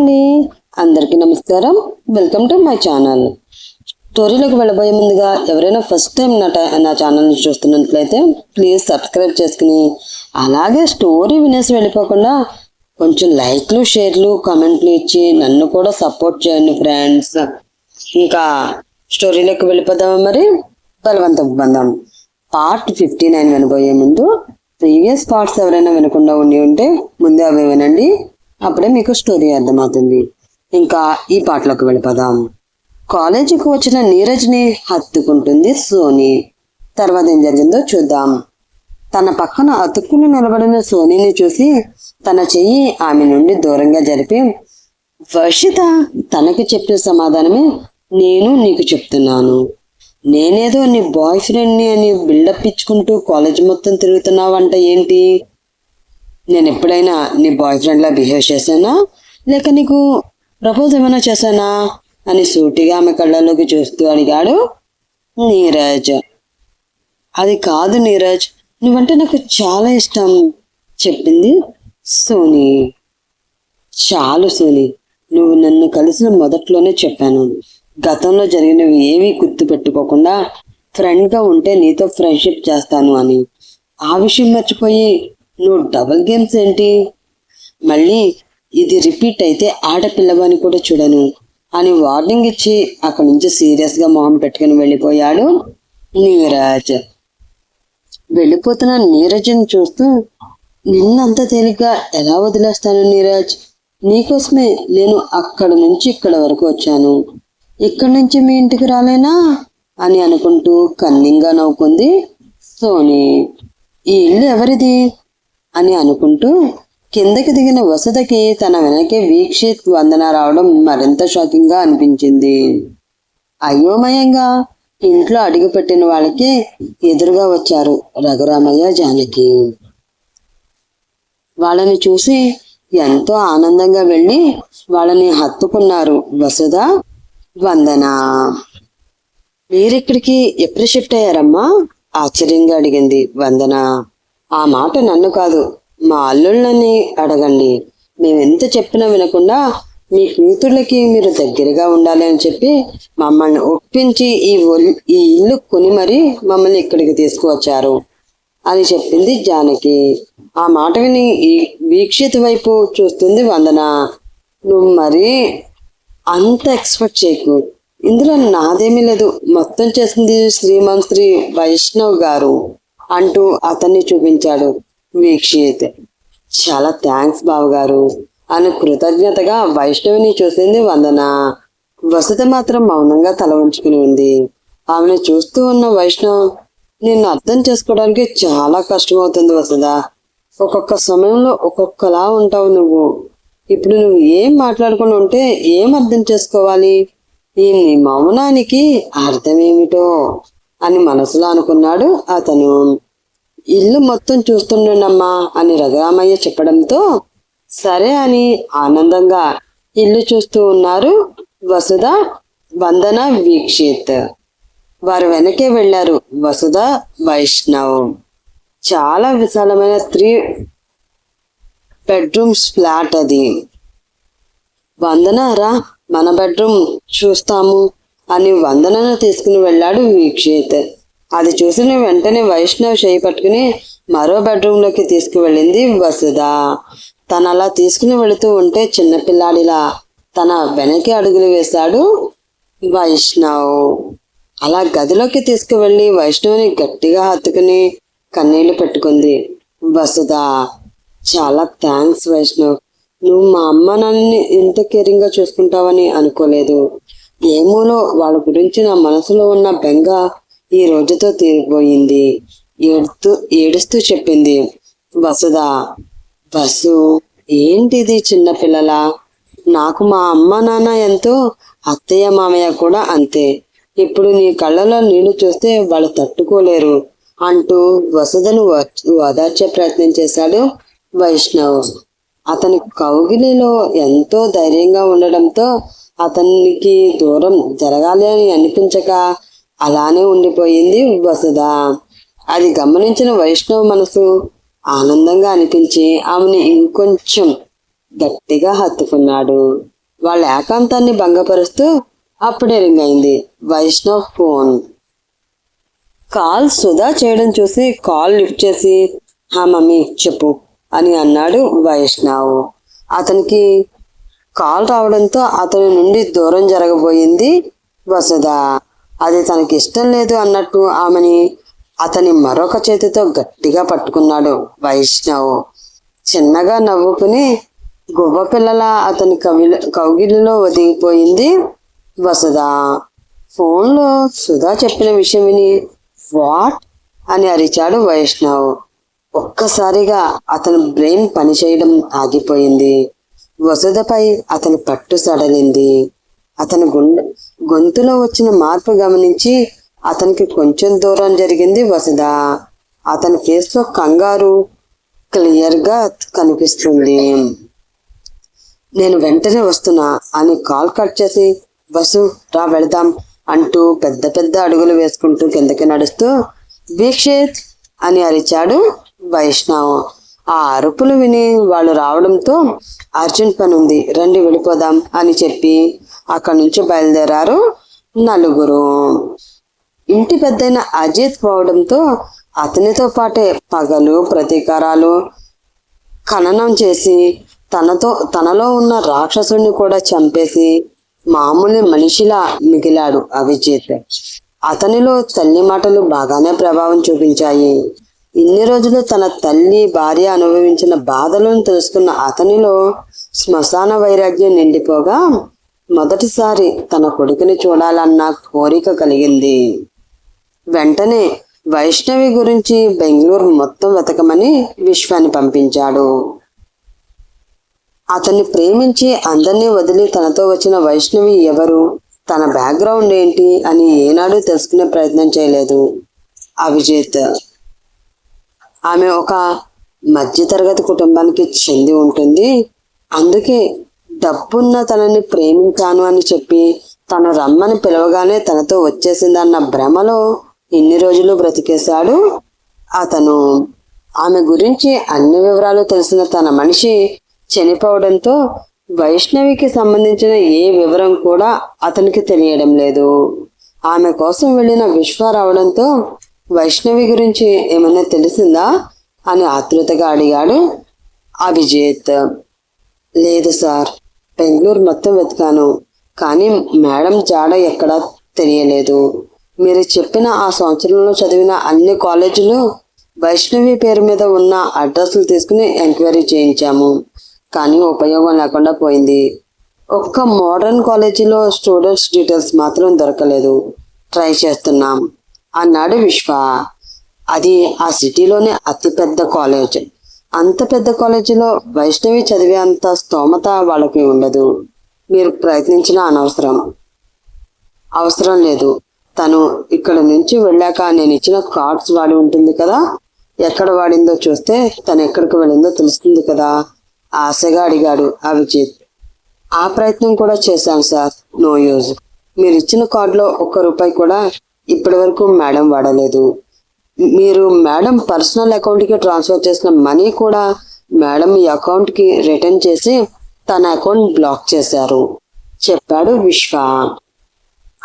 అండి. అందరికీ నమస్కారం. వెల్కమ్ టు మై ఛానల్ స్టోరీలోకి వెళ్ళబోయే ముందుగా ఎవరైనా ఫస్ట్ టైం నా టై- నా ఛానల్ని చూస్తున్నట్లయితే ప్లీజ్ సబ్స్క్రైబ్ చేసుకుని అలాగే స్టోరీ వినేసి వెళ్ళిపోకుండా కొంచెం లైక్లు షేర్లు కామెంట్లు ఇచ్చి నన్ను కూడా సపోర్ట్ చేయండి ఫ్రెండ్స్ ఇంకా స్టోరీలోకి వెళ్ళిపోదామా మరి? బలవంతం బంధం. పార్ట్ ఫిఫ్టీ నైన్ వినబోయే ముందు ప్రీవియస్ పార్ట్స్ ఎవరైనా వినకుండా ఉండి ఉంటే ముందే అవి వినండి. అప్పుడే మీకు స్టోరీ అర్థమవుతుంది. ఇంకా ఈ పాటలోకి వెళ్ళిపోదాం. కాలేజీకి వచ్చిన నీరజ్ని హత్తుకుంటుంది సోనీ. తర్వాత ఏం జరిగిందో చూద్దాం. తన పక్కన అతుక్కుని నిలబడిన సోనీని చూసి తన చెయ్యి ఆమె నుండి దూరంగా జరిపి వర్షిత తనకి చెప్పిన సమాధానమే నేను నీకు చెప్తున్నాను. నేనేదో నీ బాయ్ ఫ్రెండ్ని అని బిల్డప్ ఇచ్చుకుంటూ కాలేజ్ మొత్తం తిరుగుతున్నావంట ఏంటి? నేను ఎప్పుడైనా నీ బాయ్ ఫ్రెండ్లా బిహేవ్ చేశానా? లేక నీకు ప్రపోజ్ ఏమైనా చేశానా? అని సూటిగా ఆమె కళ్ళలోకి చూస్తూ అడిగాడు నీరజ్. అది కాదు నీరజ్ నువ్వంటే నాకు చాలా ఇష్టం చెప్పింది సోనీ. చాలు సోని నువ్వు నన్ను కలిసిన మొదట్లోనే చెప్పాను. గతంలో జరిగినవి ఏవి గుర్తు పెట్టుకోకుండా ఫ్రెండ్గా ఉంటే నీతో ఫ్రెండ్షిప్ చేస్తాను అని. ఆ విషయం మర్చిపోయి నువ్వు డబల్ గేమ్స్ ఏంటి? మళ్ళీ ఇది రిపీట్ అయితే ఆడపిల్లవాని కూడా చూడను అని వార్నింగ్ ఇచ్చి అక్కడి నుంచి సీరియస్గా మొహం పెట్టుకుని వెళ్ళిపోయాడు నీరజ్. వెళ్ళిపోతున్న నీరజ్ని చూస్తూ నిన్నంత తేలిగ్గా ఎలా వదిలేస్తాను నీరజ్? నీకోసమే నేను అక్కడ నుంచి ఇక్కడ వరకు వచ్చాను. ఇక్కడి నుంచి మీ ఇంటికి రాలేనా? అని అనుకుంటూ కన్నింగా నవ్వుకుంది సోనీ. ఈ ఇల్లు ఎవరిది? అని అనుకుంటూ కిందకి దిగిన వసతకి తన వెనకే వీక్షిత్ వందన రావడం మరింత షాకింగ్గా అనిపించింది. అయోమయంగా ఇంట్లో అడుగుపెట్టిన వాళ్ళకి ఎదురుగా వచ్చారు రఘురామయ్య జానకి. వాళ్ళని చూసి ఎంతో ఆనందంగా వెళ్ళి వాళ్ళని హత్తుకున్నారు వసుధ వందన. మీరిక్కడికి ఎప్పుడు షిఫ్ట్ అయ్యారమ్మా? ఆశ్చర్యంగా అడిగింది వందన. ఆ మాట నన్ను కాదు మా అల్లుళ్ళని అడగండి. మేమెంత చెప్పినా వినకుండా మీ కూతుళ్ళకి మీరు దగ్గరగా ఉండాలి అని చెప్పి మమ్మల్ని ఒప్పించి ఈ ఈ ఇల్లు కొని మరీ మమ్మల్ని ఇక్కడికి తీసుకువచ్చారు అని చెప్పింది జానకి. ఆ మాట విని ఈ వైపు చూస్తుంది వందన. నువ్వు మరీ అంత ఎక్స్పెక్ట్ చేయకు. ఇందులో నాదేమీ లేదు. మొత్తం చేసింది శ్రీమంత్ శ్రీ వైష్ణవ్ గారు. అంటూ అతన్ని చూపించాడు. వీక్షిత్. చాలా థ్యాంక్స్ బావగారు. అని కృతజ్ఞతగా వైష్ణవిని చూసింది వందన. వసతి మాత్రం మౌనంగా తల ఉంచుకుని ఉంది. ఆమెను చూస్తూ ఉన్న వైష్ణవ్ నిన్ను అర్థం చేసుకోవడానికి చాలా కష్టమవుతుంది వసుధ. ఒక్కొక్క సమయంలో ఒక్కొక్కలా ఉంటావు నువ్వు. ఇప్పుడు నువ్వు ఏం మాట్లాడుకుని ఉంటే ఏం అర్థం చేసుకోవాలి? ఈ మౌనానికి అర్థమేమిటో? అని మనసులో అనుకున్నాడు అతను. ఇల్లు మొత్తం చూస్తుండమ్మా అని రఘురామయ్య చెప్పడంతో సరే అని ఆనందంగా ఇల్లు చూస్తూ ఉన్నారు వసుధ వందన వీక్షిత్. వారు వెనకే వెళ్ళారు వసుధ వైష్ణవ్. చాలా విశాలమైన త్రీ బెడ్రూమ్స్ ఫ్లాట్ అది. వందన రా మన బెడ్రూమ్ చూస్తాము. అని వందనను తీసుకుని వెళ్ళాడు వీక్షిత్. అది చూసిన వెంటనే వైష్ణవ్ చేయి పట్టుకుని మరో బెడ్రూమ్లోకి తీసుకువెళ్ళింది వసుధ. తను అలా తీసుకుని వెళుతూ ఉంటే చిన్నపిల్లాడిలా తన వెనక్కి అడుగులు వేశాడు వైష్ణవ్. అలా గదిలోకి తీసుకువెళ్ళి వైష్ణవుని గట్టిగా హత్తుకుని కన్నీళ్ళు పెట్టుకుంది వసుధ. చాలా థ్యాంక్స్ వైష్ణవ్. నువ్వు మా అమ్మ నన్ను ఇంత కేరింగ్గా చూసుకుంటావని అనుకోలేదు. ఏమోనో వాళ్ళ గురించి నా మనసులో ఉన్న బెంగ ఈ రోజుతో తీరిపోయింది. ఏడుస్తూ ఏడుస్తూ చెప్పింది వసుధ బస్సు ఏంటిది చిన్నపిల్లల? నాకు మా అమ్మ నాన్న ఎంతో అత్తయ్య మామయ్య కూడా అంతే. ఇప్పుడు నీ కళ్ళలో నీళ్ళు చూస్తే వాళ్ళు తట్టుకోలేరు అంటూ వసుధను ఓదార్చే ప్రయత్నం చేశాడు వైష్ణవ్. అతని కౌగిలిలో ఎంతో ధైర్యంగా ఉండడంతో అతనికి దూరం జరగాలి అని అనిపించక అలానే ఉండిపోయింది వసుధ. అది గమనించిన వైష్ణవ్ మనసు ఆనందంగా అనిపించి ఆమెను ఇంకొంచెం గట్టిగా హత్తుకున్నాడు. వాళ్ళ ఏకాంతాన్ని భంగపరుస్తూ అప్పుడే రింగ్ అయింది. వైష్ణవ్ ఫోన్. కాల్ సుధా చేయడం చూసి కాల్ లిఫ్ట్ చేసి హా మమ్మీ చెప్పు అని అన్నాడు వైష్ణవ్. అతనికి కాల్ రావడంతో అతని నుండి దూరం జరగబోయింది వసుధ. అది తనకి ఇష్టం లేదు అన్నట్టు ఆమెని అతని మరొక చేతితో గట్టిగా పట్టుకున్నాడు వైష్ణవ్. చిన్నగా నవ్వుకుని గువ్వ పిల్లల అతని కవిల కౌగిలిలో ఒదిగిపోయింది వసుధ. ఫోన్లో సుధా చెప్పిన విషయం విని వాట్? అని అరిచాడు వైష్ణవ్. ఒక్కసారిగా అతని బ్రెయిన్ పనిచేయడం ఆగిపోయింది. వసుధపై అతని పట్టు సడలింది అతని గుండె గొంతులో వచ్చిన మార్పు గమనించి అతనికి కొంచెం దూరం జరిగింది వసుధ. అతని ఫేస్లో కంగారు క్లియర్గా కనిపిస్తుంది. నేను వెంటనే వస్తున్నా అని కాల్ కట్ చేసి బస్సు రా వెళదాం అంటూ పెద్ద పెద్ద అడుగులు వేసుకుంటూ కిందకి నడుస్తూ వీక్షిత్ అని అరిచాడు వైష్ణవ్. ఆ అరుపులు విని వాళ్ళు రావడంతో అర్జెంట్ పని ఉంది రండి వెళ్ళిపోదాం అని చెప్పి అక్కడి నుంచి బయలుదేరారు నలుగురు. ఇంటి పెద్దయిన అజిత్ పోవడంతో అతనితో పాటే పగలు ప్రతీకారాలు ఖననం చేసి తనతో తనలో ఉన్న రాక్షసుని కూడా చంపేసి మామూలు మనిషిలా మిగిలాడు అవిజిత్ అతనిలో తల్లి మాటలు బాగానే ప్రభావం చూపించాయి. ఇన్ని రోజులు తన తల్లి భార్య అనుభవించిన బాధలను తెలుసుకున్న అతనిలో శ్మశాన వైరాగ్యం నిండిపోగా మొదటిసారి తన కొడుకుని చూడాలన్న కోరిక కలిగింది. వెంటనే వైష్ణవి గురించి బెంగళూరు మొత్తం వెతకమని విశ్వాన్ని పంపించాడు. అతన్ని ప్రేమించి అందరినీ వదిలి తనతో వచ్చిన వైష్ణవి ఎవరు తన బ్యాక్గ్రౌండ్ ఏంటి అని ఏనాడు తెలుసుకునే ప్రయత్నం చేయలేదు. అభిజిత్ ఆమె ఒక మధ్యతరగతి కుటుంబానికి చెంది ఉంటుంది. అందుకే డబ్బున్న తనని ప్రేమించాను అని చెప్పి తను రమ్మని పిలవగానే తనతో వచ్చేసిందన్న భ్రమలో ఇన్ని రోజులు బ్రతికేశాడు. అతను ఆమె గురించి అన్ని వివరాలు తెలిసిన తన మనిషి చనిపోవడంతో వైష్ణవికి సంబంధించిన ఏ వివరం కూడా అతనికి తెలియడం లేదు. ఆమె కోసం వెళ్ళిన విశ్వ రావడంతో వైష్ణవి గురించి ఏమైనా తెలిసిందా? అని ఆతృతగా అడిగాడు అభిజిత్. లేదు సార్ బెంగళూరు మొత్తం వెతికాను కానీ మేడం జాడ ఎక్కడా తెలియలేదు. మీరు చెప్పిన ఆ సంవత్సరంలో చదివిన అన్ని కాలేజీలు వైష్ణవి పేరు మీద ఉన్న అడ్రస్లు తీసుకుని ఎంక్వైరీ చేయించాము కానీ ఉపయోగం లేకుండా పోయింది. ఒక్క మోడర్న్ కాలేజీలో స్టూడెంట్స్ డీటెయిల్స్ మాత్రం దొరకలేదు. ట్రై చేస్తున్నాం. అన్నాడు విశ్వ. అది ఆ సిటీలోనే అతిపెద్ద కాలేజ్. అంత పెద్ద కాలేజీలో వైష్ణవి చదివే అంత స్తోమత వాళ్ళకి ఉండదు. మీరు ప్రయత్నించినా అనవసరం. అవసరం లేదు. తను ఇక్కడ నుంచి వెళ్ళాక నేను ఇచ్చిన కార్డ్స్ వాడి ఉంటుంది కదా? ఎక్కడ వాడిందో చూస్తే తను ఎక్కడికి వెళ్ళిందో తెలుస్తుంది కదా? ఆశగా అడిగాడు అభిజిత్ ఆ ప్రయత్నం కూడా చేశాను సార్. No use. మీరు ఇచ్చిన కార్డులో ఒక్క రూపాయి కూడా ఇప్పటి వరకు మేడం వాడలేదు. మీరు మేడం పర్సనల్ అకౌంట్కి ట్రాన్స్ఫర్ చేసిన మనీ కూడా మేడం ఈ అకౌంట్కి రిటర్న్ చేసి తన అకౌంట్ బ్లాక్ చేశారు. చెప్పాడు విశ్వ.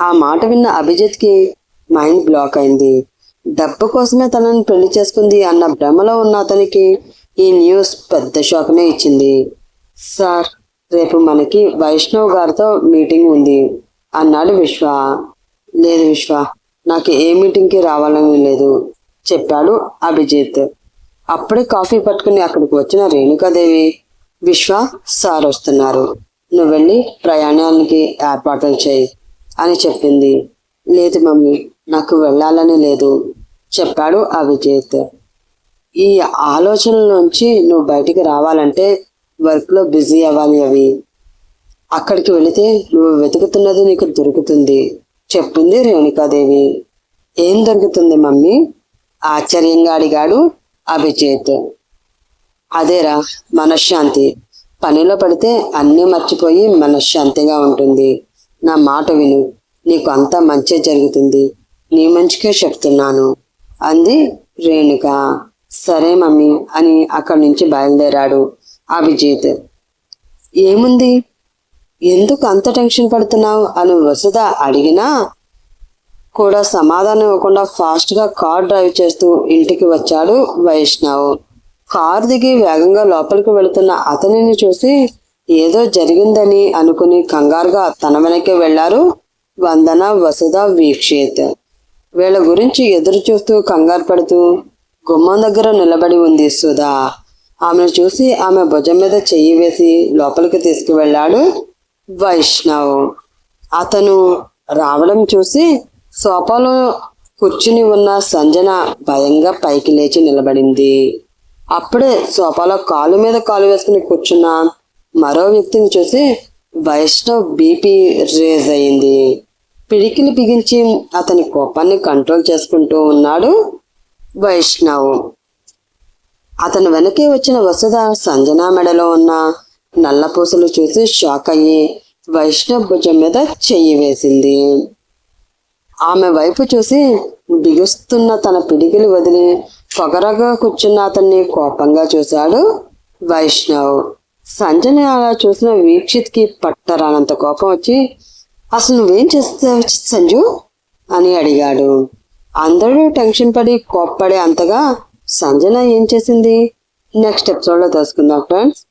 ఆ మాట విన్న అభిజిత్కి మైండ్ బ్లాక్ అయింది. డబ్బు కోసమే తనని పెళ్ళి చేసుకుంది అన్న భ్రమలో ఉన్న అతనికి ఈ న్యూస్ పెద్ద షాక్నే ఇచ్చింది. సార్ రేపు మనకి వైష్ణవ్ గారితో మీటింగ్ ఉంది అన్నాడు విశ్వ. లేదు విశ్వ. నాకు ఏ మీటింగ్కి రావాలని లేదు చెప్పాడు అభిజిత్. అప్పుడే కాఫీ పట్టుకుని అక్కడికి వచ్చిన రేణుకాదేవి విశ్వ సార్ వస్తున్నారు. నువ్వు వెళ్ళి ప్రయాణానికి ఏర్పాట్లు చేయి అని చెప్పింది. లేదు మమ్మీ నాకు వెళ్ళాలని లేదు చెప్పాడు అభిజిత్. ఈ ఆలోచనలోంచి నువ్వు బయటికి రావాలంటే వర్క్లో బిజీ అవ్వాలి అవి. అక్కడికి వెళితే నువ్వు వెతుకుతున్నది నీకు దొరుకుతుంది. చెప్పింది రేణుకాదేవి. ఏం దొరుకుతుంది మమ్మీ? ఆశ్చర్యంగా అడిగాడు అభిజిత్. అదేరా మనశ్శాంతి. పనిలో పడితే అన్నీ మర్చిపోయి మనశ్శాంతిగా ఉంటుంది. నా మాట విను. నీకు అంతా మంచి జరుగుతుంది. నీ మంచికే చెప్తున్నాను అంది రేణుక. సరే మమ్మీ అని అక్కడి నుంచి బయలుదేరాడు అభిజిత్. ఏముంది? ఎందుకు అంత టెన్షన్ పడుతున్నావు అని వసుధ అడిగినా కూడా సమాధానం ఇవ్వకుండా ఫాస్ట్గా కార్ డ్రైవ్ చేస్తూ ఇంటికి వచ్చాడు వైష్ణవ్. కార్ దిగి వేగంగా లోపలికి వెళుతున్న అతనిని చూసి ఏదో జరిగిందని అనుకుని కంగారుగా తన వెనక్కి వెళ్ళారు వందన వసుధ వీక్షిత్. వీళ్ళ గురించి ఎదురు చూస్తూ కంగారు పడుతూ గుమ్మం దగ్గర నిలబడి ఉంది సుధా. ఆమెను చూసి ఆమె భుజం మీద చెయ్యి వేసి లోపలికి తీసుకువెళ్ళాడు. వైష్ణవ్. అతను రావడం చూసి సోఫాలో కూర్చుని ఉన్న సంజన భయంగా పైకి లేచి నిలబడింది. అప్పుడే సోఫాలో కాలు మీద కాలు వేసుకుని కూర్చున్న మరో వ్యక్తిని చూసి వైష్ణవ్ బీపీ రేజ్ అయింది. పిడికిలు బిగించి అతని కోపాన్ని కంట్రోల్ చేసుకుంటూ ఉన్నాడు వైష్ణవ్. అతని వెనకే వచ్చిన వసుధ సంజన మెడలో ఉన్న నల్ల పూసలు చూసి షాక్ అయ్యి వైష్ణవ్ భుజం మీద చెయ్యి వేసింది. ఆమె వైపు చూసి బిగుస్తున్న తన పిడికిలు వదిలి పొగరగా కూర్చున్న అతన్ని కోపంగా చూశాడు వైష్ణవ్. సంజన అలా చూసిన వీక్షిత్కి పట్టరానంత కోపం వచ్చి అసలు నువ్వేం చేస్తావు సంజు? అని అడిగాడు. అందరూ టెన్షన్ పడి కోప్పడే అంతగా సంజన ఏం చేసింది? నెక్స్ట్ ఎపిసోడ్లో తెలుసుకుందాం ఫ్రెండ్స్.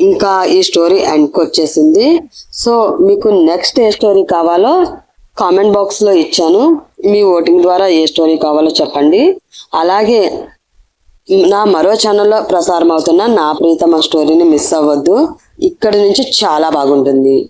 ఇంకా ఈ స్టోరీ ఎండ్కి వచ్చేసింది. సో మీకు నెక్స్ట్ ఏ స్టోరీ కావాలో కామెంట్ బాక్స్లో ఇచ్చాను. మీ ఓటింగ్ ద్వారా ఏ స్టోరీ కావాలో చెప్పండి. అలాగే నా మరో ఛానల్లో ప్రసారం అవుతున్న నా ప్రీతమ స్టోరీని మిస్ అవ్వద్దు. ఇక్కడి నుంచి చాలా బాగుంటుంది.